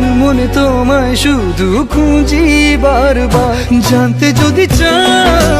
আমি মনে তোমায় শুধু খুঁজি বারবার। জানতে যদি চাও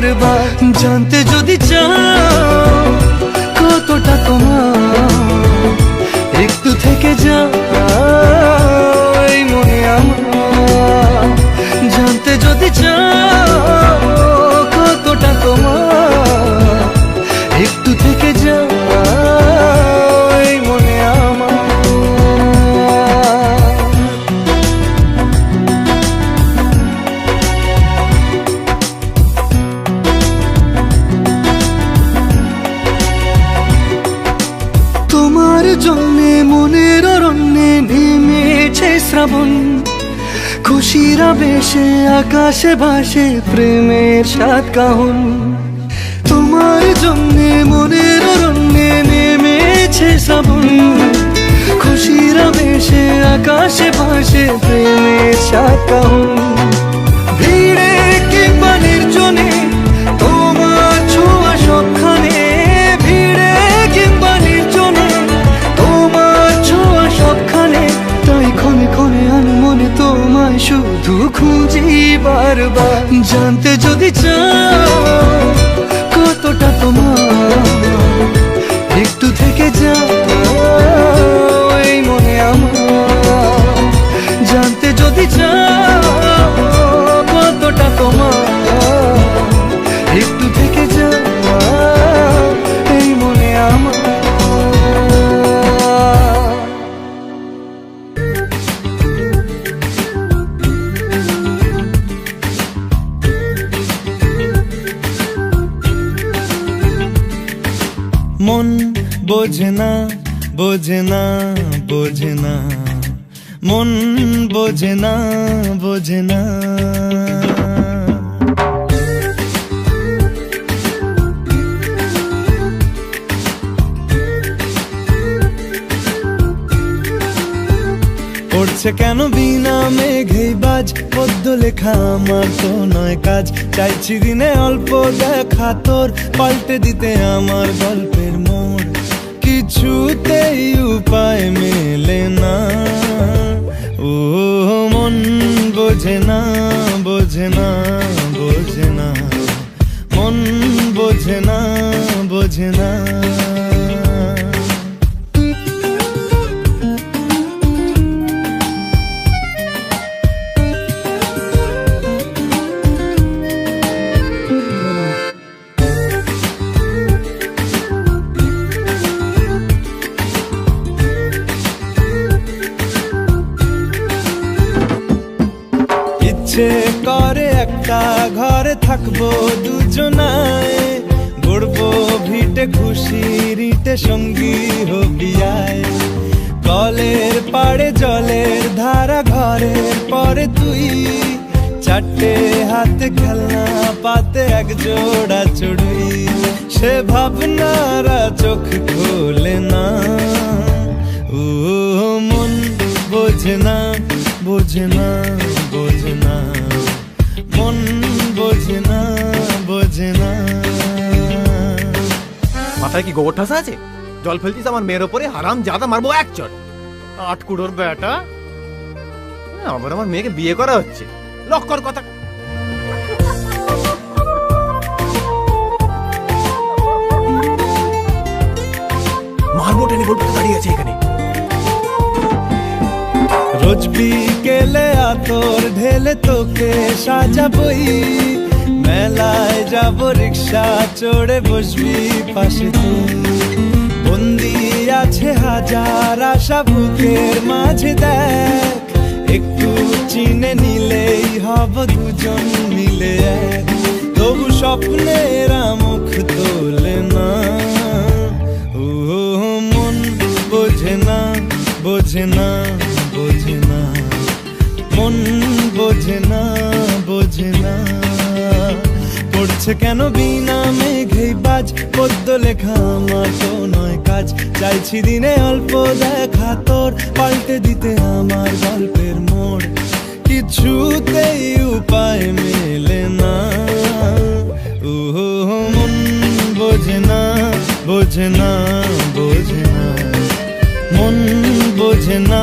বারবার জানতে শ্রাবণ। খুশিরা বেশে আকাশে ভাসে প্রেমের সাত কাহন। তোমার জন্যে, মনের রঙে নেমেছে শ্রাবণ। খুশিরা বেশে আকাশে ভাসে প্রেমের সাত কাহন। ভিড়ে শুধু খুঁজি বারবার জানতে যদি চাও বোঝে না বোঝে না বোঝে না মন বোঝে না বোঝে না পড়ছে কেন বিনা মেঘেই বাজ? পদ্য লেখা আমার তো নয় কাজ। চাইছি দিনে অল্প দেখা তোর, পাল্টে দিতে আমার গল্পের কিছুতেই উপায় মেলে না ও মন বোঝে না বোঝে না বোঝে না মন বোঝে না বোঝে না থাকব দুজনায়, গড়বো ভিটে খুশি, রিটে সঙ্গী হবিয়ায় কলের পাড়ে জলের ধারা, ঘরের পরে তুই। চারটে হাতে খেলনা, পাতে এক জোড়া চড়ুই। সে ভাবনারা চোখ খোলে না। ও, মন বোঝে না বোঝে না বোঝে না। মন বোঝে না বোঝে না মাথায় কি গোবর ঠাসা আছে? জল ফেলতিস আমার মেয়ের ওপরে হারাম জাদা মারবো এক চট। আট কুড়োর বেটা আবার আমার মেয়েকে বিয়ে করা হচ্ছে। লক্কর কথা। মারবো টেনে বলতে দাঁড়িয়ে আছে এখানে। রোজ বিকেলে আতর ঢেলে তোকে সাজাবই। মেলায় যাব, রিক্সা চড়ে বসবি পাশে বন্দি আছে হাজার আশা বুকের মাঝে দেখ। একটু চিনে নিলেই হব দুজন মিলে তবু স্বপ্নের মুখ চাইছি দিনে অল্প দেখা তোর, পাল্টে দিতে আমার গল্পের মোড়। কিছুতেই উপায় মেলে না। ও মন বোঝে না বোঝে না বোঝে না। মন বোঝে না।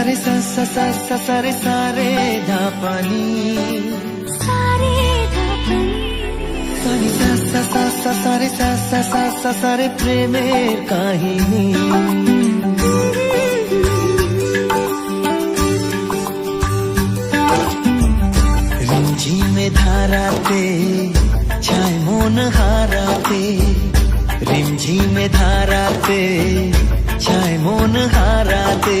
সা সা সা সা রে সা রে ধা পানি সানি সা সা সা সা সা রে সা সা সা সা সা রে প্রেমের কাহিনী রিমঝিমে ধারাতে ছায় মন হারাতে রিমঝিমে ধারাতে ছায় মন হারাতে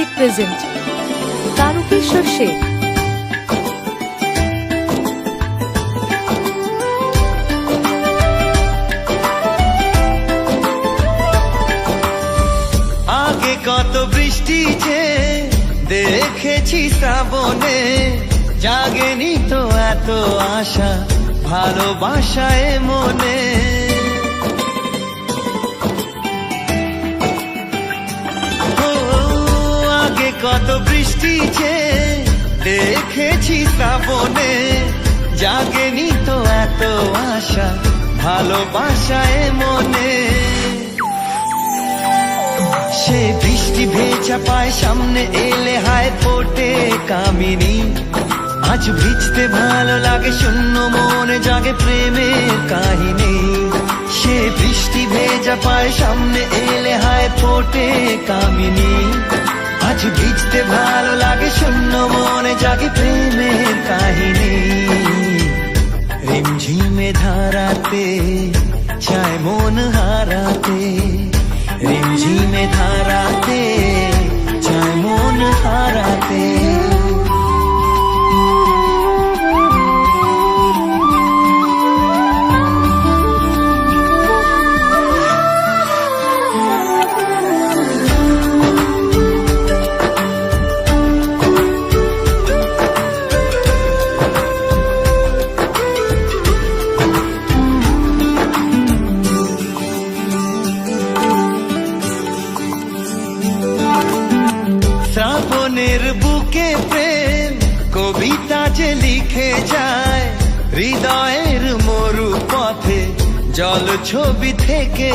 মিউজিক প্রেজেন্ট তারকেশ্বর শেখ কত বৃষ্টি যে দেখেছি শ্রাবণে, জাগেনি তো এত আশা ভালোবাসায় মনে। যে দেখেছি শ্রাবণে। জাগেনি তো এত আশা ভালোবাসায় মনে। সে বৃষ্টি ভেজা পায় সামনে এলে হায় ফোটে কামিনী। আজ ভিজতে ভালো লাগে, শূন্য মনে জাগে প্রেমের কাহিনী। সে বৃষ্টি ভেজা পায় সামনে এলে হায় ফোটে কামিনী। আজ ভিজতে ভালো লাগে শূন্য মনে জাগে প্রেমের কাহিনী। রিমঝিমে ধারাতে চায় মন হারাতে। জল ছবি থেকে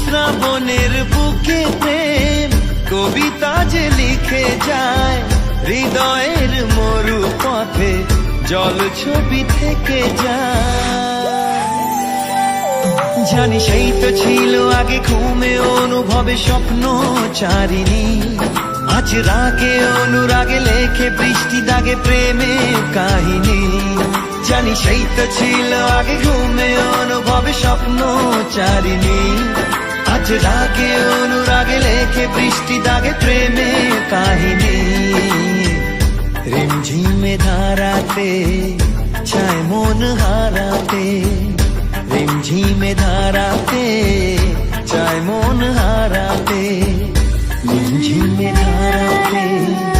শ্রাবণের বুকে প্রেম, কবিতা যে লিখে যায়, হৃদয়ের মরু পথে জল ছবি থেকে যায়। জানি সেই তো ছিল আগে, ঘুমে অনুভবে স্বপ্ন চারিনি আজ রাগে অনুরাগে লেখে বৃষ্টি দাগে প্রেমে কাহিনী। জানি সেই তো ছিল আগে ঘুমে, অনুভবে স্বপ্ন চারিনি আজ রাগে অনুরাগে লেখে বৃষ্টি দাগে প্রেমে কাহিনী। রিমঝিমে ধারাতে চায় মন হারাতে, রিমঝিমে ধারাতে চায় মন হারাতে। রিমঝিমে ধারাতে